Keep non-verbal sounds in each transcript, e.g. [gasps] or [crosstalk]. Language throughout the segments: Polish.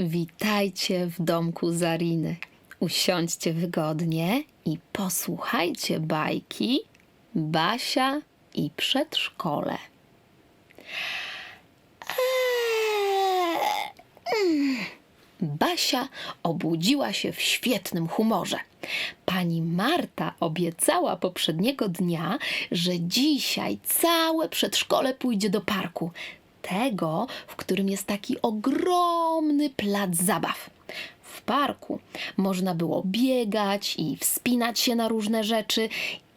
Witajcie w domku Zariny. Usiądźcie wygodnie i posłuchajcie bajki Basia i przedszkole. Basia obudziła się w świetnym humorze. Pani Marta obiecała poprzedniego dnia, że dzisiaj całe przedszkole pójdzie do parku. Tego, w którym jest taki ogromny plac zabaw. W parku można było biegać i wspinać się na różne rzeczy,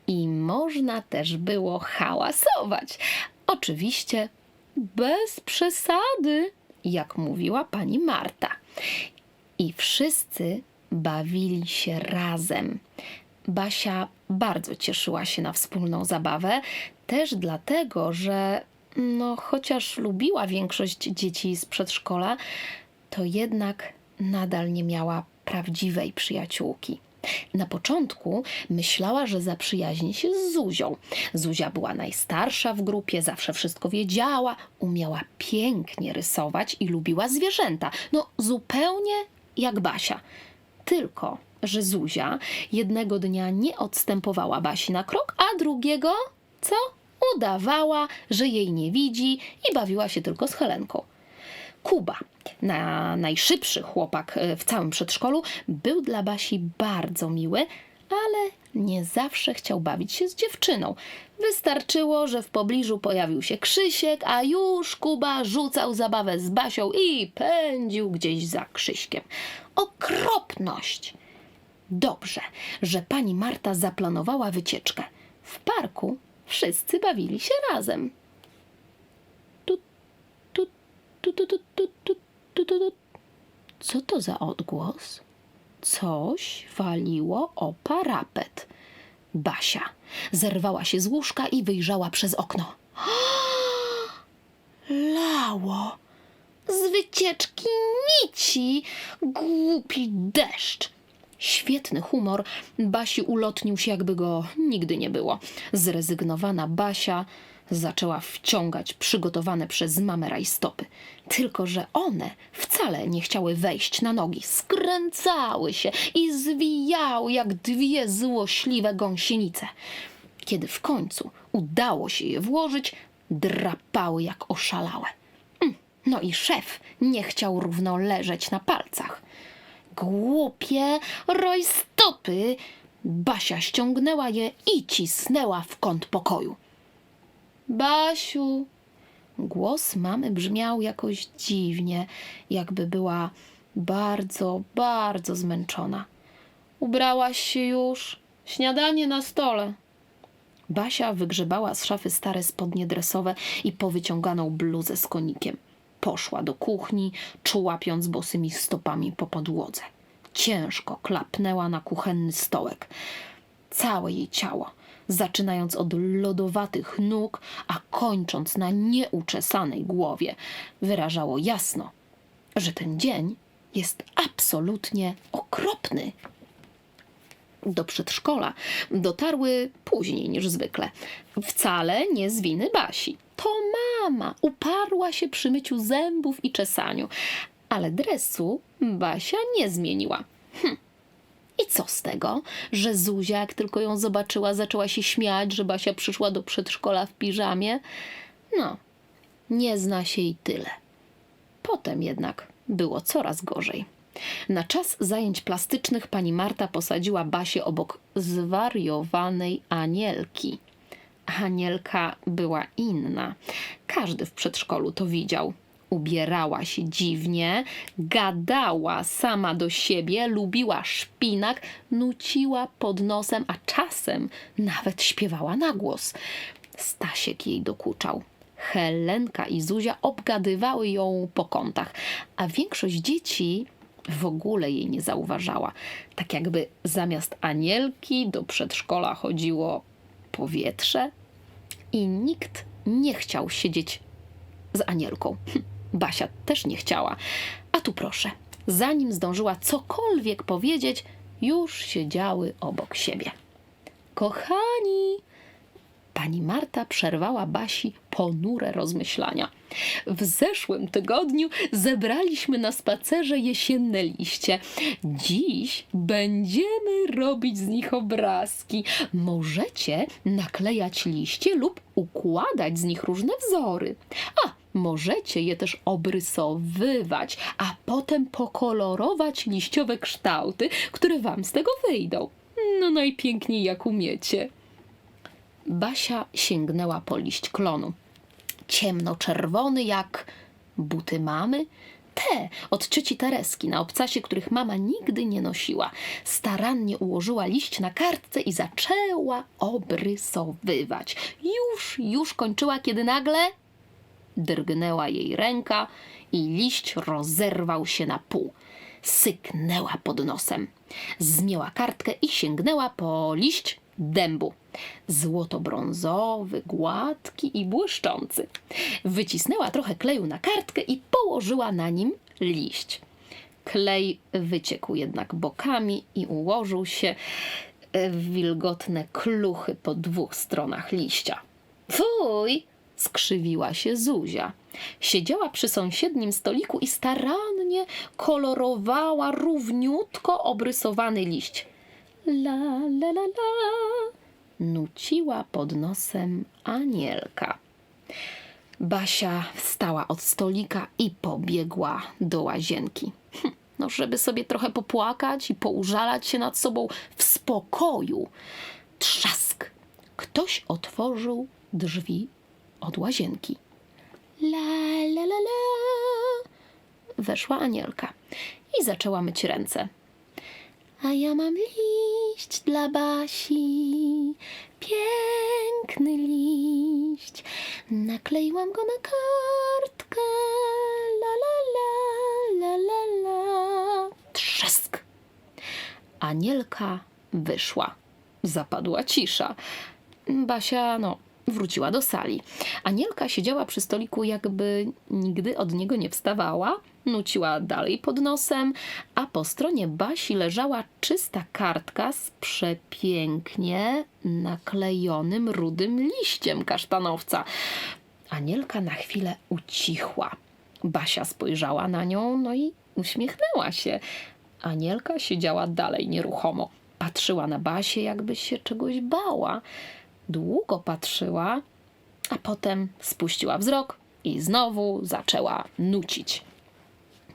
i można też było hałasować. Oczywiście bez przesady, jak mówiła pani Marta. I wszyscy bawili się razem. Basia bardzo cieszyła się na wspólną zabawę, też dlatego, że no, chociaż lubiła większość dzieci z przedszkola, to jednak nadal nie miała prawdziwej przyjaciółki. Na początku myślała, że zaprzyjaźni się z Zuzią. Zuzia była najstarsza w grupie, zawsze wszystko wiedziała, umiała pięknie rysować i lubiła zwierzęta. No, zupełnie jak Basia. Tylko, że Zuzia jednego dnia nie odstępowała Basi na krok, a drugiego co? Udawała, że jej nie widzi i bawiła się tylko z Helenką. Kuba, na najszybszy chłopak e, w całym przedszkolu, był dla Basi bardzo miły, ale nie zawsze chciał bawić się z dziewczyną. Wystarczyło, że w pobliżu pojawił się Krzysiek, a już Kuba rzucał zabawę z Basią i pędził gdzieś za Krzyśkiem. Okropność! Dobrze, że pani Marta zaplanowała wycieczkę. W parku wszyscy bawili się razem. Co to za odgłos? Coś waliło o parapet. Basia zerwała się z łóżka i wyjrzała przez okno. [gasps] Lało! Z wycieczki nici! Głupi deszcz! Świetny humor Basi ulotnił się, jakby go nigdy nie było. Zrezygnowana Basia zaczęła wciągać przygotowane przez mamę rajstopy. Tylko, że one wcale nie chciały wejść na nogi. Skręcały się i zwijały jak dwie złośliwe gąsienice. Kiedy w końcu udało się je włożyć, drapały jak oszalałe. Mm, No i szef nie chciał równo leżeć na palcach. Głupie rojstopy! Basia ściągnęła je i cisnęła w kąt pokoju. Basiu! Głos mamy brzmiał jakoś dziwnie, jakby była bardzo, bardzo zmęczona. Ubrałaś się już? Śniadanie na stole. Basia wygrzebała z szafy stare spodnie dresowe i powyciąganą bluzę z konikiem. Poszła do kuchni, czułapiąc bosymi stopami po podłodze. Ciężko klapnęła na kuchenny stołek. Całe jej ciało, zaczynając od lodowatych nóg, a kończąc na nieuczesanej głowie, wyrażało jasno, że ten dzień jest absolutnie okropny do przedszkola dotarły później niż zwykle. Wcale nie z winy Basi. To mama uparła się przy myciu zębów i czesaniu, ale dresu Basia nie zmieniła. Hm. I co z tego, że Zuzia, jak tylko ją zobaczyła, zaczęła się śmiać, że Basia przyszła do przedszkola w piżamie? No, nie zna się i tyle. Potem jednak było coraz gorzej. Na czas zajęć plastycznych pani Marta posadziła Basię obok zwariowanej Anielki. Anielka była inna. Każdy w przedszkolu to widział. Ubierała się dziwnie, gadała sama do siebie, lubiła szpinak, nuciła pod nosem, a czasem nawet śpiewała na głos. Stasiek jej dokuczał. Helenka i Zuzia obgadywały ją po kątach, a większość dzieci w ogóle jej nie zauważała. Tak jakby zamiast anielki do przedszkola chodziło powietrze i nikt nie chciał siedzieć z anielką. Hm, Basia też nie chciała. A tu proszę, zanim zdążyła cokolwiek powiedzieć, już siedziały obok siebie. Kochani, Pani Marta przerwała Basi ponure rozmyślania. W zeszłym tygodniu zebraliśmy na spacerze jesienne liście. Dziś będziemy robić z nich obrazki. Możecie naklejać liście lub układać z nich różne wzory. A możecie je też obrysowywać, a potem pokolorować liściowe kształty, które wam z tego wyjdą. No najpiękniej jak umiecie. Basia sięgnęła po liść klonu. Ciemnoczerwony jak buty mamy. Te od cioci Tereski na obcasie, których mama nigdy nie nosiła. Starannie ułożyła liść na kartce i zaczęła obrysowywać. Już, już kończyła, kiedy nagle drgnęła jej ręka i liść rozerwał się na pół. Syknęła pod nosem. Zmięła kartkę i sięgnęła po liść dębu. Złoto-brązowy, gładki i błyszczący. Wycisnęła trochę kleju na kartkę i położyła na nim liść. Klej wyciekł jednak bokami i ułożył się w wilgotne kluchy po dwóch stronach liścia. Fuj! skrzywiła się Zuzia. Siedziała przy sąsiednim stoliku i starannie kolorowała równiutko obrysowany liść. La, la, la, la, nuciła pod nosem Anielka. Basia wstała od stolika i pobiegła do łazienki. Hm, No, żeby sobie trochę popłakać i poużalać się nad sobą w spokoju. Trzask! Ktoś otworzył drzwi od łazienki. La, la, la, la. Weszła Anielka i zaczęła myć ręce. A ja mam liść dla Basi, piękny liść. Nakleiłam go na kartkę, la la la, la la la. Trzask! Anielka wyszła. Zapadła cisza. Basia, no, wróciła do sali. Anielka siedziała przy stoliku, jakby nigdy od niego nie wstawała, nuciła dalej pod nosem, a po stronie Basi leżała czysta kartka z przepięknie naklejonym rudym liściem kasztanowca. Anielka na chwilę ucichła. Basia spojrzała na nią, no i uśmiechnęła się. Anielka siedziała dalej nieruchomo. Patrzyła na Basię, jakby się czegoś bała. Długo patrzyła, a potem spuściła wzrok i znowu zaczęła nucić.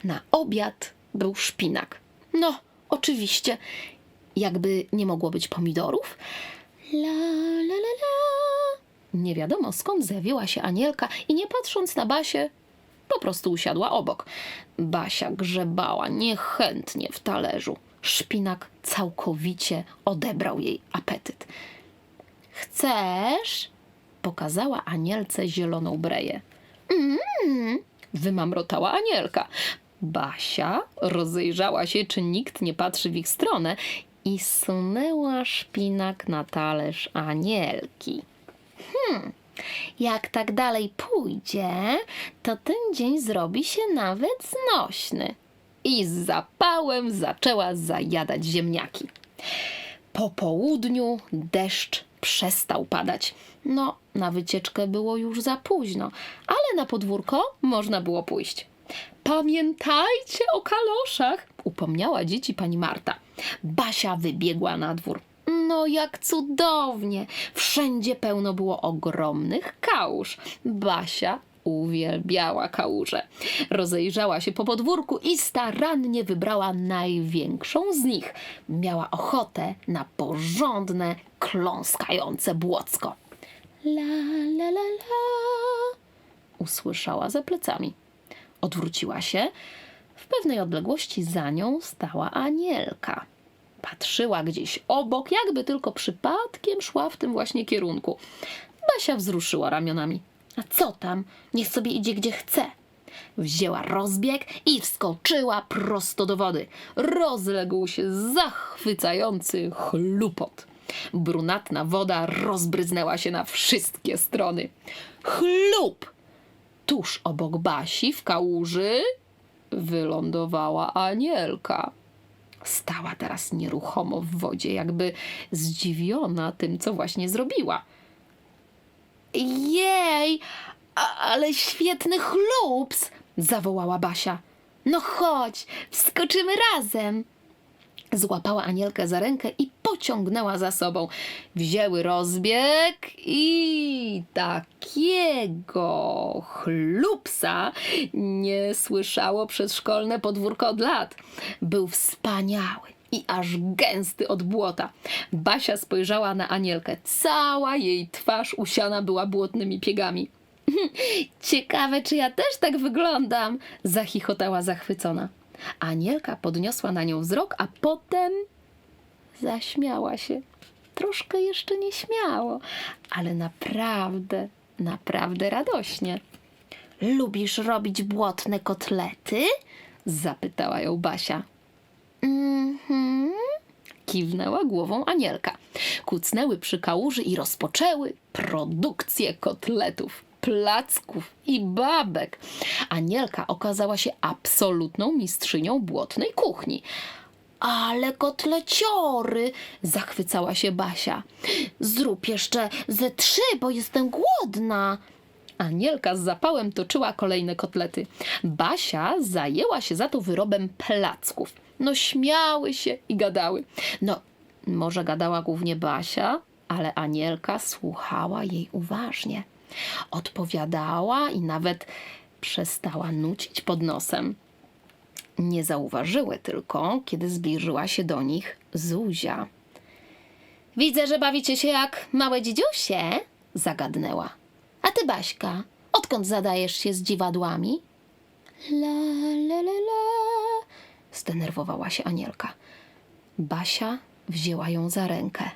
Na obiad był szpinak. No, oczywiście, jakby nie mogło być pomidorów. La, la, la, la. Nie wiadomo skąd zjawiła się Anielka i nie patrząc na Basię, po prostu usiadła obok. Basia grzebała niechętnie w talerzu. Szpinak całkowicie odebrał jej apetyt. Chcesz? Pokazała Anielce zieloną breję. Mmm, wymamrotała Anielka. Basia rozejrzała się, czy nikt nie patrzy w ich stronę i sunęła szpinak na talerz Anielki. Hmm, jak tak dalej pójdzie, to ten dzień zrobi się nawet znośny. I z zapałem zaczęła zajadać ziemniaki. Po południu deszcz przestał padać. No, na wycieczkę było już za późno, ale na podwórko można było pójść. Pamiętajcie o kaloszach, upomniała dzieci pani Marta. Basia wybiegła na dwór. No, jak cudownie! Wszędzie pełno było ogromnych kałuż. Basia uwielbiała kałuże. Rozejrzała się po podwórku i starannie wybrała największą z nich. Miała ochotę na porządne, kląskające błocko. La, la, la, la, usłyszała za plecami. Odwróciła się. W pewnej odległości za nią stała Anielka. Patrzyła gdzieś obok, jakby tylko przypadkiem szła w tym właśnie kierunku. Basia wzruszyła ramionami. A co tam? Niech sobie idzie gdzie chce. Wzięła rozbieg i wskoczyła prosto do wody. Rozległ się zachwycający chlupot. Brunatna woda rozbryznęła się na wszystkie strony. Chlup! Tuż obok Basi w kałuży wylądowała Anielka. Stała teraz nieruchomo w wodzie, jakby zdziwiona tym, co właśnie zrobiła. Jej, ale świetny chlups! zawołała Basia. No chodź, wskoczymy razem. Złapała Anielkę za rękę i pociągnęła za sobą. Wzięły rozbieg i takiego chlupsa nie słyszało przedszkolne podwórko od lat. Był wspaniały i aż gęsty od błota. Basia spojrzała na Anielkę. Cała jej twarz usiana była błotnymi piegami. [laughs] Ciekawe, czy ja też tak wyglądam, zachichotała zachwycona. Anielka podniosła na nią wzrok, a potem zaśmiała się. Troszkę jeszcze nieśmiało, ale naprawdę, naprawdę radośnie. Lubisz robić błotne kotlety? zapytała ją Basia. Mhm. Kiwnęła głową Anielka. Kucnęły przy kałuży i rozpoczęły produkcję kotletów, placków i babek. Anielka okazała się absolutną mistrzynią błotnej kuchni. Ale kotleciory! zachwycała się Basia. Zrób jeszcze ze trzy, bo jestem głodna. Anielka z zapałem toczyła kolejne kotlety. Basia zajęła się za to wyrobem placków. No śmiały się i gadały. No, może gadała głównie Basia, ale Anielka słuchała jej uważnie. Odpowiadała i nawet przestała nucić pod nosem. Nie zauważyły tylko, kiedy zbliżyła się do nich Zuzia. Widzę, że bawicie się jak małe dzidziusie, zagadnęła. A ty, Baśka, odkąd zadajesz się z dziwadłami? La, la, la, la, zdenerwowała się Anielka. Basia wzięła ją za rękę.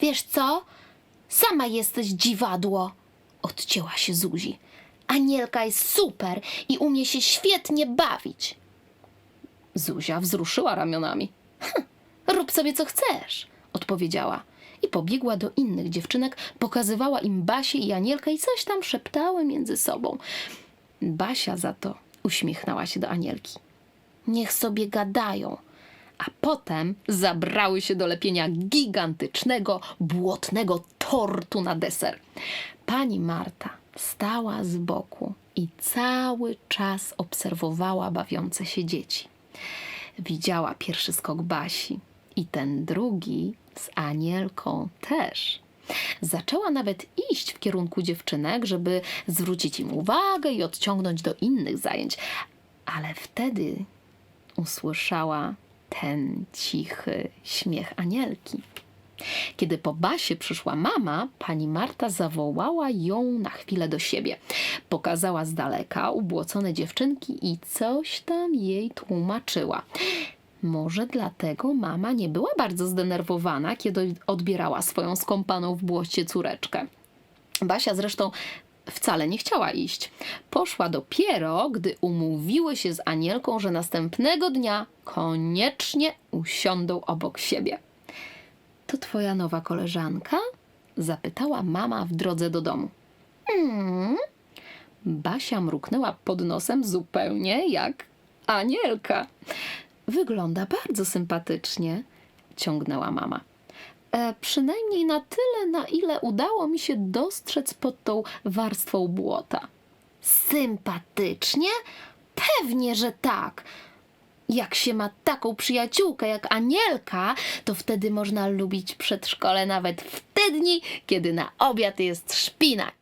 Wiesz co? Sama jesteś dziwadło, odcięła się Zuzi. Anielka jest super i umie się świetnie bawić. Zuzia wzruszyła ramionami. Hm, rób sobie co chcesz, odpowiedziała. I pobiegła do innych dziewczynek, pokazywała im Basię i Anielkę i coś tam szeptały między sobą. Basia za to uśmiechnęła się do Anielki. Niech sobie gadają. A potem zabrały się do lepienia gigantycznego, błotnego tortu na deser. Pani Marta stała z boku i cały czas obserwowała bawiące się dzieci. Widziała pierwszy skok Basi i ten drugi z Anielką też. Zaczęła nawet iść w kierunku dziewczynek, żeby zwrócić im uwagę i odciągnąć do innych zajęć, ale wtedy usłyszała ten cichy śmiech Anielki. Kiedy po Basie przyszła mama, pani Marta zawołała ją na chwilę do siebie. Pokazała z daleka ubłocone dziewczynki i coś tam jej tłumaczyła. Może dlatego mama nie była bardzo zdenerwowana, kiedy odbierała swoją skąpaną w błocie córeczkę. Basia zresztą wcale nie chciała iść. Poszła dopiero, gdy umówiły się z Anielką, że następnego dnia koniecznie usiądą obok siebie. To twoja nowa koleżanka? Zapytała mama w drodze do domu. Mm. Basia mruknęła pod nosem zupełnie jak Anielka. Wygląda bardzo sympatycznie, ciągnęła mama. E, przynajmniej na tyle, na ile udało mi się dostrzec pod tą warstwą błota. Sympatycznie? Pewnie, że tak. Jak się ma taką przyjaciółkę jak Anielka, to wtedy można lubić przedszkole nawet w te dni, kiedy na obiad jest szpinak.